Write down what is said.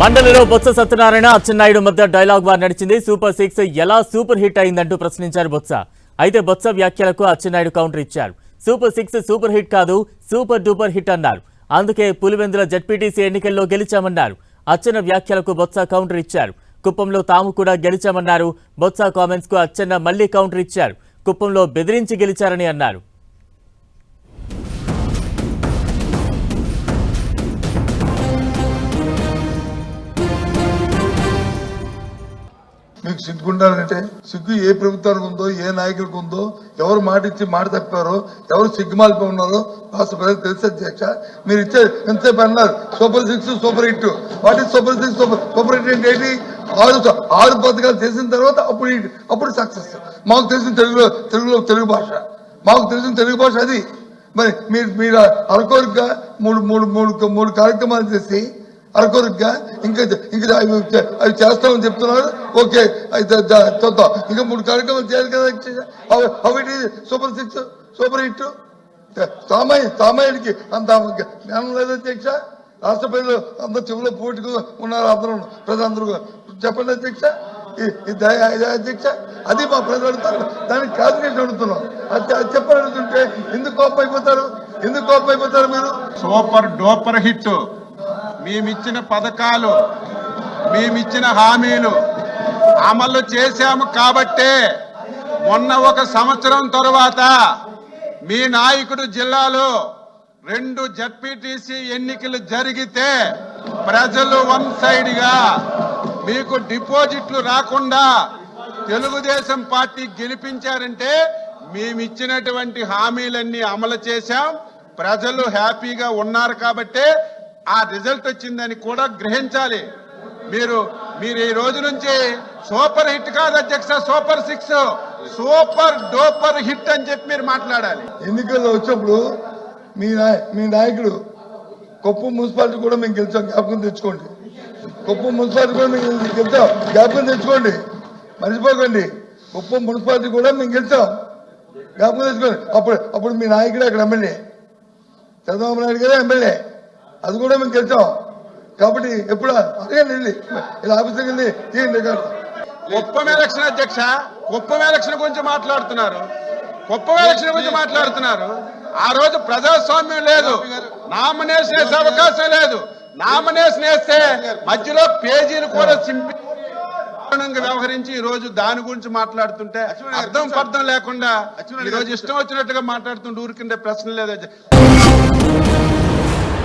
మండలిలో బొత్స సత్యనారాయణ అచ్చెన్నాయుడు మధ్య dialogue war నడిచింది. సూపర్ సిక్స్ ఎలా సూపర్ హిట్ అయిందంటూ ప్రశ్నించారు బొత్స. అయితే బొత్స వ్యాఖ్యలకు అచ్చెన్నాయుడు కౌంటర్ ఇచ్చారు. సూపర్ సిక్స్ సూపర్ హిట్ కాదు సూపర్ డూపర్ హిట్ అన్నారు. అందుకే పులివెందుల జడ్పీటీసీ ఎన్నికల్లో గెలిచామన్నారు. అచ్చెన్న వ్యాఖ్యలకు బొత్స కౌంటర్ ఇచ్చారు. కుప్పంలో తాము కూడా గెలిచామన్నారు. బొత్స కామెంట్స్కు అచ్చెన్న మళ్ళీ కౌంటర్ ఇచ్చారు. కుప్పంలో బెదిరించి గెలిచారని అన్నారు. మీకు సిగ్గుండాలంటే సిగ్గు ఏ ప్రభుత్వానికి ఉందో ఏ నాయకులకు ఉందో ఎవరు మాట ఇచ్చి మాట తప్పారో ఎవరు సిగ్గుమాలిపి ఉన్నారో రాష్ట్ర ప్రజలకు తెలుసు అధ్యక్ష మీరు ఇచ్చే ఎంతసేపు అన్నారు? Super six super hit what super six super super hit అంటే ఏంటి? ఆరు ఆరు పథకాలు చేసిన తర్వాత అప్పుడు అప్పుడు సక్సెస్. మాకు తెలిసిన తెలుగులో తెలుగులో తెలుగు భాష. మాకు తెలిసిన తెలుగు భాష అది. మరి మీరు మీరు అరకొరగా మూడు మూడు మూడు మూడు కార్యక్రమాలు చేసి అరకొరగా ఇంకా ఇంకా అవి అవి చేస్తామని చెప్తున్నారు. ఓకే చూద్దాం. ఇంకా మూడు కార్యక్రమాలు చేయాలి కదా అవి- అవిటి సూపర్ సిక్స్ సూపర్ హిట్. సామాయి సామాయుడికి అంత జ్ఞానం లేదు అధ్యక్ష. రాష్ట్ర ప్రజలు అందరు చెవులో పోటీగా ఉన్నారు అందరూ. ప్రజలందరూ చెప్పండి అధ్యక్ష. ఈ- అధ్యక్ష. అది మా ప్రజలు అడుగుతారు. దానికి క్లారిఫికేషన్ అడుగుతున్నాం అది అది చెప్పని అడుగుతుంటే ఎందుకు కోపం అయిపోతారు? ఎందుకు కోపం అయిపోతారు మీరు? Super duper hit. మేమిచ్చిన పథకాలు మేమిచ్చిన హామీలు అమలు చేశాము కాబట్టే మొన్న ఒక సంవత్సరం తరువాత మీ నాయకుడు జిల్లాలో రెండు జడ్పీటీసీ ఎన్నికలు జరిగితే ప్రజలు వన్ సైడ్గా మీకు డిపాజిట్లు రాకుండా తెలుగుదేశం పార్టీ గెలిపించారంటే మేమిచ్చినటువంటి హామీలన్నీ అమలు చేశాం. ప్రజలు హ్యాపీగా ఉన్నారు కాబట్టే ఆ రిజల్ట్ వచ్చిందని కూడా గ్రహించాలి. మీరు మీరు ఈ రోజు నుంచి సూపర్ హిట్ కాదు అధ్యక్ష super six super duper hit అని చెప్పి మీరు మాట్లాడాలి. ఎన్నికల్లో వచ్చినప్పుడు మీ నాయ మీ నాయకుడు కొప్పు మున్సిపాలిటీ కూడా మేము గెలిచాం జ్ఞాపకం తెచ్చుకోండి. కొప్పు మున్సిపాలిటీ కూడా మేము గెలిచాం జ్ఞాపకం తెచ్చుకోండి. మర్చిపోకండి. కుప్పం మున్సిపాలిటీ కూడా మేము గెలిచాం జ్ఞాపకం తెచ్చుకోండి. అప్పుడు అప్పుడు మీ నాయకుడు అక్కడ ఎమ్మెల్యే. చంద్రబాబు నాయుడు గారే ఎమ్మెల్యే. అది కూడా మేము గెలిచాం. కాబట్టి ఎప్పుడు అడగండి వెళ్ళి ఇలా ఆఫీస్కి వెళ్ళి కుప్పం ఎలక్షన్ అధ్యక్ష కుప్పం ఎలక్షన్ గురించి మాట్లాడుతున్నారు. కుప్పం ఎలక్షన్ గురించి మాట్లాడుతున్నారు. ఆ రోజు ప్రజాస్వామ్యం లేదు. నామినేషన్ వేసే అవకాశం లేదు. నామినేషన్ వేస్తే మధ్యలో పేజీలు కూడా చింపి దారుణంగా వ్యవహరించి ఈ రోజు దాని గురించి మాట్లాడుతుంటే అర్థం పర్థం లేకుండా ఈ రోజు ఇష్టం వచ్చినట్టుగా మాట్లాడుతుంటే ఊరికిండే ప్రశ్న లేదు.